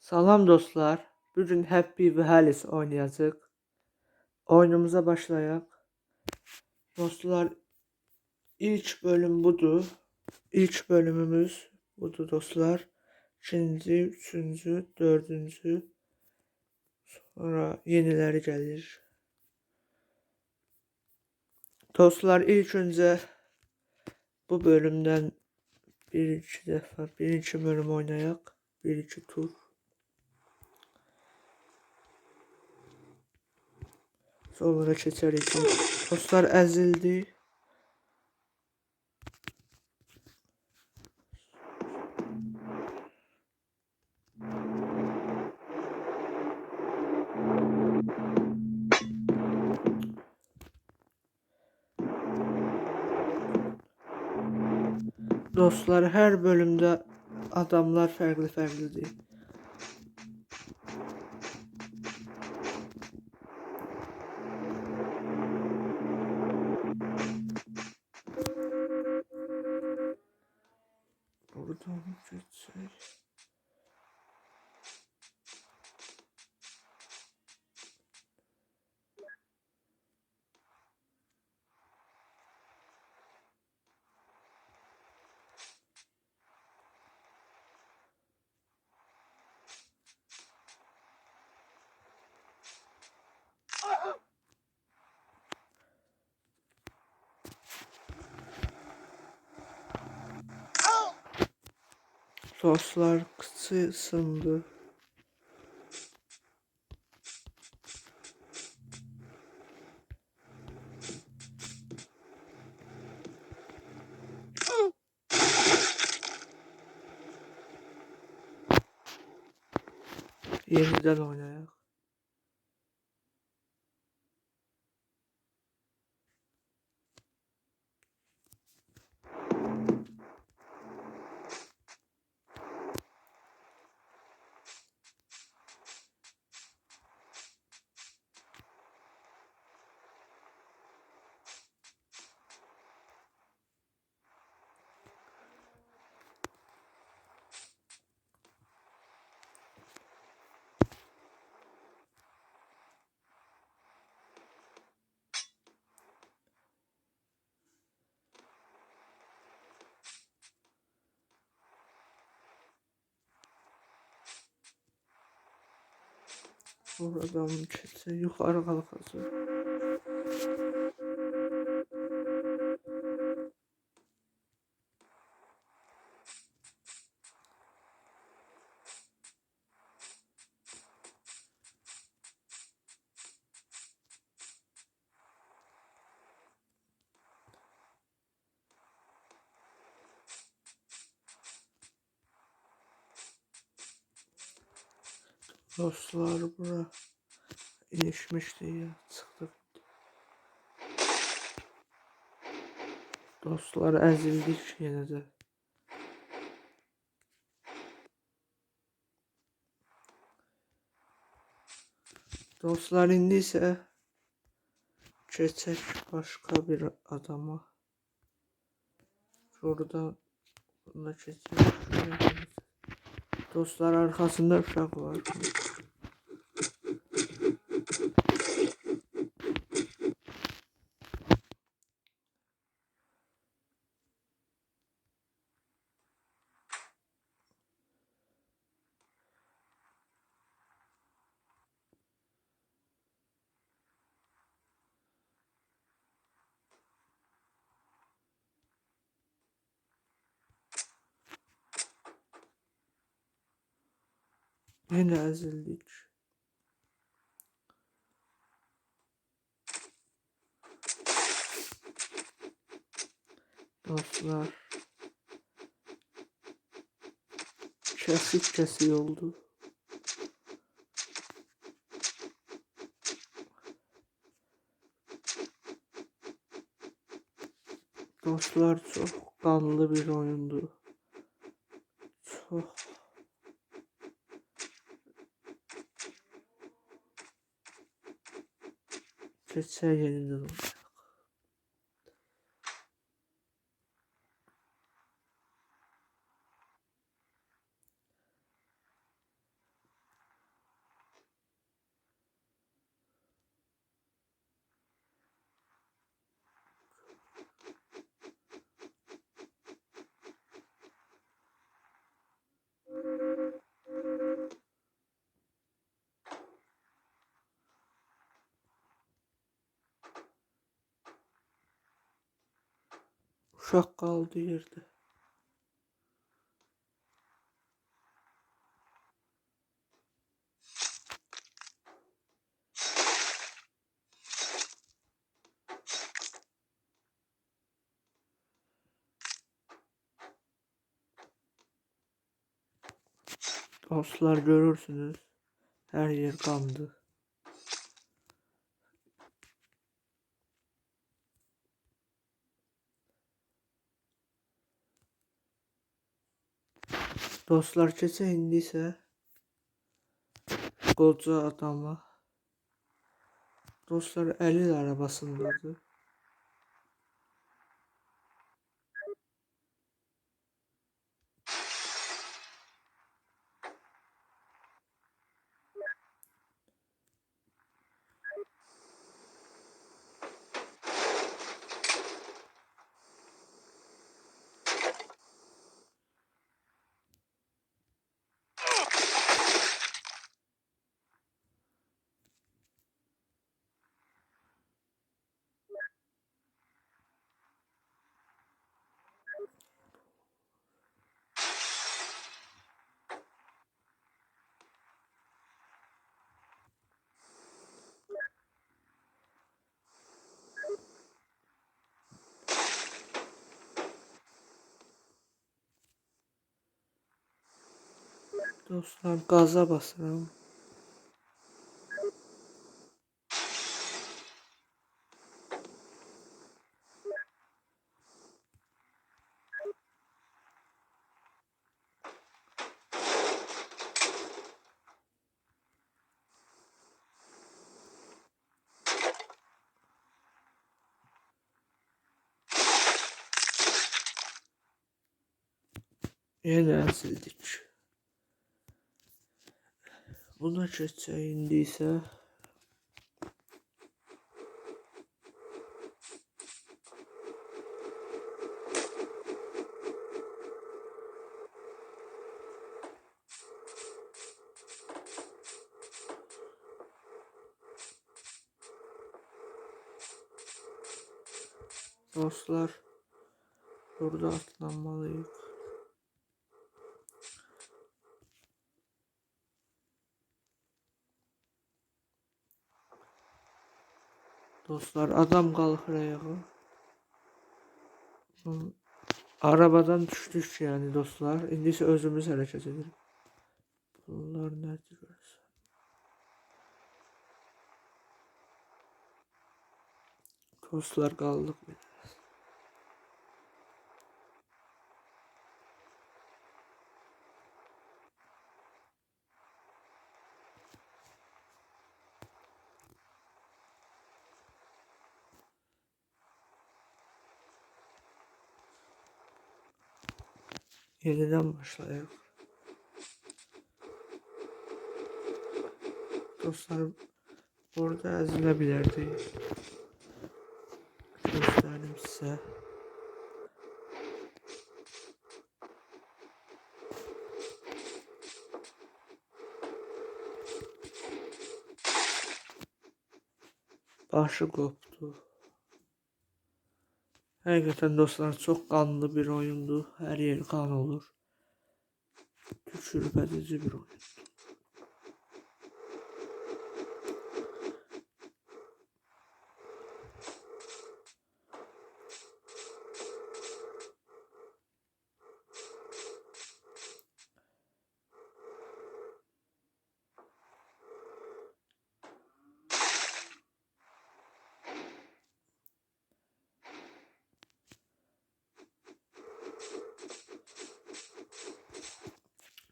Salam dostlar. Bugün Happy ve Alice oynayacağıq. Oyunumuza başlayaq. Dostlar, ilk bölüm budur. İlk bölümümüz budur dostlar. İkinci, üçüncü, dördüncü. Sonra yeniləri gəlir. Dostlar, ilk öncə bu bölümdən bir iki dəfə, bir iki bölüm oynayaq. Bir iki tur. Sonra keçərik. Dostlar əzildi. Dostlar hər bölümdə adamlar fərqli-fərqlidir. Buradan geçsek. Dostlar kıçı ısındı. Yeniden oynayaq. ცხოვრება მომჩეცი იყო არღალხაზი Dostlar bura ilişmişti ya çıktık. Dostlar əzildik yenə də. Dostlar indi isə keçək başqa bir adama. Şurada bunda keçək. Dostlar arkasında uşaq var. Yine ezildik. Dostlar. Kesik kesik oldu. Dostlar çok kanlı bir oyundu. Çok Geçer yeniden olacak. Uşaq qaldı yerdə. Dostlar görürsünüz. Her yer kandı. Dostlar keçə indi isə qoca adama Dostlar əli ilə arabasındadır. Dostlar qaza basıram. Yenə sildik. Buna keçsək indi isə Dostlar burada atlanmalıyıq. Dostlar adam qalxır ayağa. Arabadan düşdük yəni dostlar. İndi isə özümüz hərəkət edirik. Bunlar görəsən? Dostlar qaldıq bir. Yeniden başlayalım. Dostlar burada ezilebilirdi. Göstereyim size. Başı koptu. Həqiqətən dostlar çox qanlı bir oyundur. Hər yer qan olur. Düşürpədici bir oyun.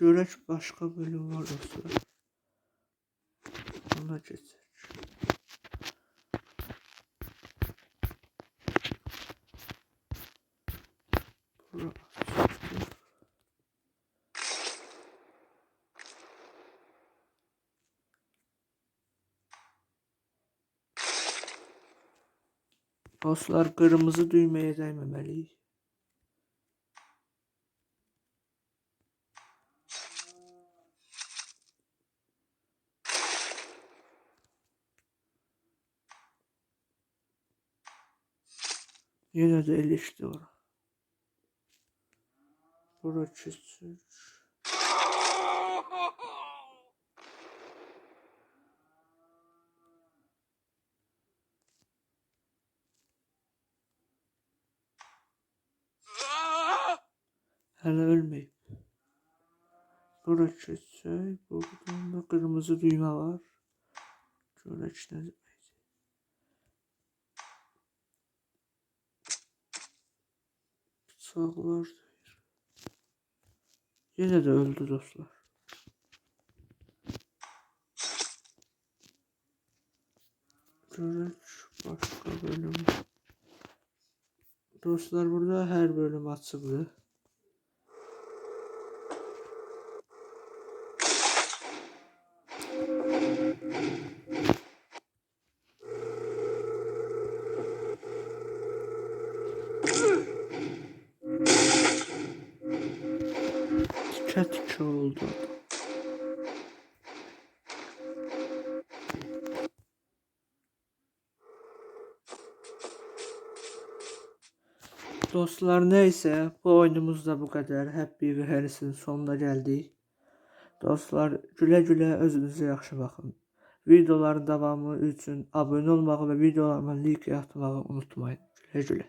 Görək başqa bölüm var dostlar. Ona açıldı. Dostlar qırmızı düyməyə dəyməməliyik. Yine de ilişti var. Bura keçir. Hələ ölməyib. Bura keçsək, buradan da qırmızı düymə var. Görək nə deyir. Yenə də öldü dostlar. Görək başqa bölüm. Dostlar burada hər bölüm açıqdır. Evet dostlar neyse bu oyunumuz da bu kadar. Hep bir hərsin sonuna gəldik. Dostlar gülə-gülə özünüzə yaxşı baxın. Videoların davamı üçün abunə olmağı və videolarıma like atmağı unutmayın. Gülə-gülə.